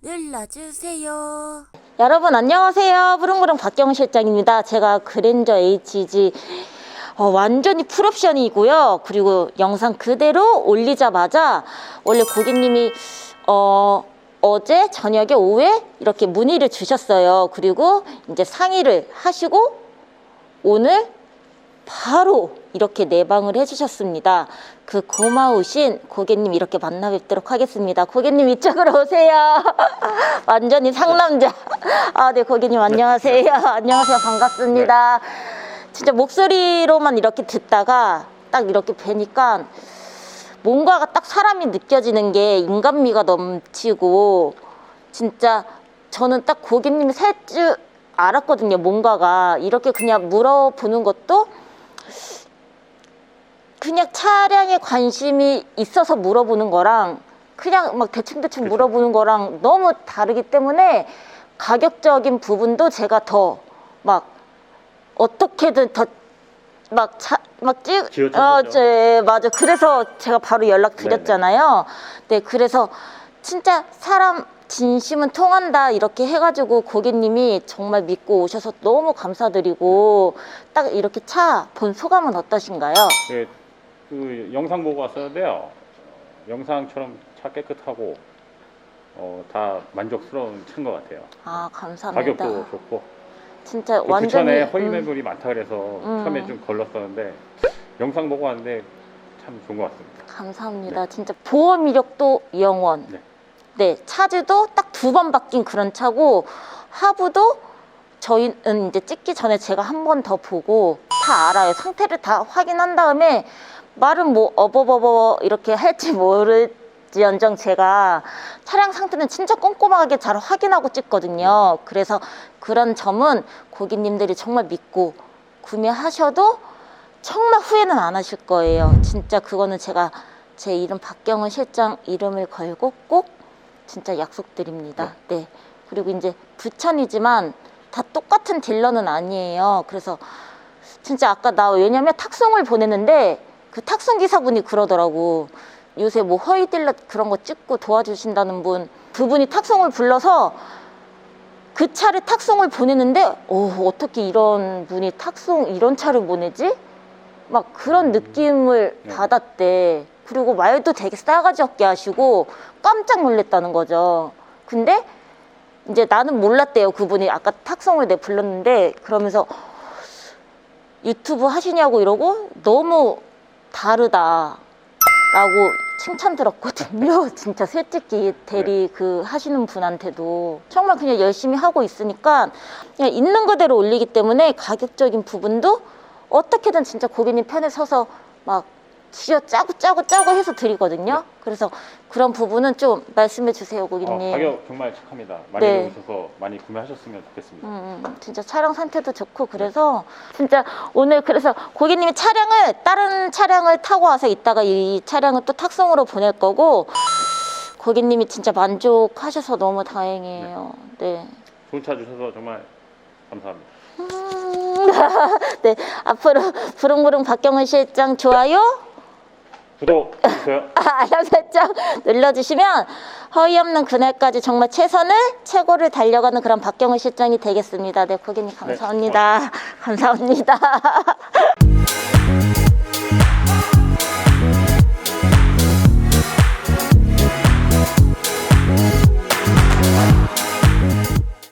눌러주세요. 여러분 안녕하세요. 부릉부릉 박경은 실장입니다. 제가 그랜저 HG 어, 완전히 풀옵션이고요. 그리고 영상 그대로 올리자마자 원래 고객님이 어, 어제 저녁에 오후에 이렇게 문의를 주셨어요. 그리고 이제 상의를 하시고 오늘 바로 이렇게 내방을 해주셨습니다. 그 고마우신 고객님 이렇게 만나 뵙도록 하겠습니다. 고객님 이쪽으로 오세요. 완전히 상남자. 아, 네, 고객님 안녕하세요. 안녕하세요. 반갑습니다. 진짜 목소리로만 이렇게 듣다가 딱 이렇게 뵈니까 뭔가가 딱 사람이 느껴지는 게 인간미가 넘치고 진짜 저는 딱 고객님이 살줄 알았거든요. 뭔가가 이렇게 그냥 물어보는 것도 그냥 차량에 관심이 있어서 물어보는 거랑 그냥 막 대충대충 그쵸. 물어보는 거랑 너무 다르기 때문에 가격적인 부분도 제가 더 막 어떻게든 더 막 차, 막 찍, 지어주셨죠? 어, 제, 맞아. 그래서 제가 바로 연락 드렸잖아요. 네, 그래서 진짜 사람 진심은 통한다 이렇게 해가지고 고객님이 정말 믿고 오셔서 너무 감사드리고 딱 이렇게 차 본 소감은 어떠신가요? 예, 그 영상 보고 왔었는데요. 어, 영상처럼 차 깨끗하고 어, 다 만족스러운 차인 것 같아요. 아 감사합니다. 가격도 좋고 진짜 그 완전히 부천에 허위 음, 매물이 많다 그래서 음. 처음에 좀 걸렀었는데 영상 보고 왔는데 참 좋은 것 같습니다. 감사합니다. 진짜 보험 이력도 영원. 네. 네, 차주도 딱 두 번 바뀐 그런 차고 하부도 저희는 이제 찍기 전에 제가 한 번 더 보고 다 알아요. 상태를 다 확인한 다음에 말은 뭐 어버버버 이렇게 할지 모르지언정 제가 차량 상태는 진짜 꼼꼼하게 잘 확인하고 찍거든요. 그래서 그런 점은 고객님들이 정말 믿고 구매하셔도 정말 후회는 안 하실 거예요. 진짜 그거는 제가 제 이름 박경은 실장 이름을 걸고 꼭 진짜 약속드립니다. 네. 그리고 이제 부천이지만 다 똑같은 딜러는 아니에요. 그래서 진짜 아까 나 왜냐면 탁송을 보냈는데 그 탁송 기사분이 그러더라고. 요새 뭐 허위 딜러 그런 거 찍고 도와주신다는 분 그분이 탁송을 불러서 그 차를 탁송을 보내는데 어, 어떻게 이런 분이 탁송 이런 차를 보내지? 막 그런 느낌을 네. 받았대. 그리고 말도 되게 싸가지 없게 하시고 깜짝 놀랐다는 거죠. 근데 이제 나는 몰랐대요. 그분이 아까 탁송을 내 불렀는데 그러면서 유튜브 하시냐고 이러고 너무 다르다. 라고 칭찬 들었거든요. 진짜 솔직히 대리 그 하시는 분한테도 정말 그냥 열심히 하고 있으니까 그냥 있는 그대로 올리기 때문에 가격적인 부분도 어떻게든 진짜 고객님 편에 서서 막 쥐어 짜고 짜고 짜고 해서 드리거든요. 그래서 그런 부분은 좀 말씀해 주세요, 어, 고객님. 가격 정말 착합니다. 많이 네. 오셔서 많이 구매하셨으면 좋겠습니다. 음, 음, 진짜 차량 상태도 좋고 그래서 진짜 오늘 그래서 고객님이 차량을 다른 차량을 타고 와서 이따가 이 차량을 또 탁송으로 보낼 거고 고객님이 진짜 만족하셔서 너무 다행이에요. 네. 좋은 차 주셔서 정말 감사합니다. 음, 네 앞으로 부릉부릉 박경은 실장 좋아요 구독. 알람 설정 눌러주시면 허위 없는 그날까지 정말 최선을 최고를 달려가는 그런 박경은 실장이 되겠습니다. 네 고객님 감사합니다. 감사합니다.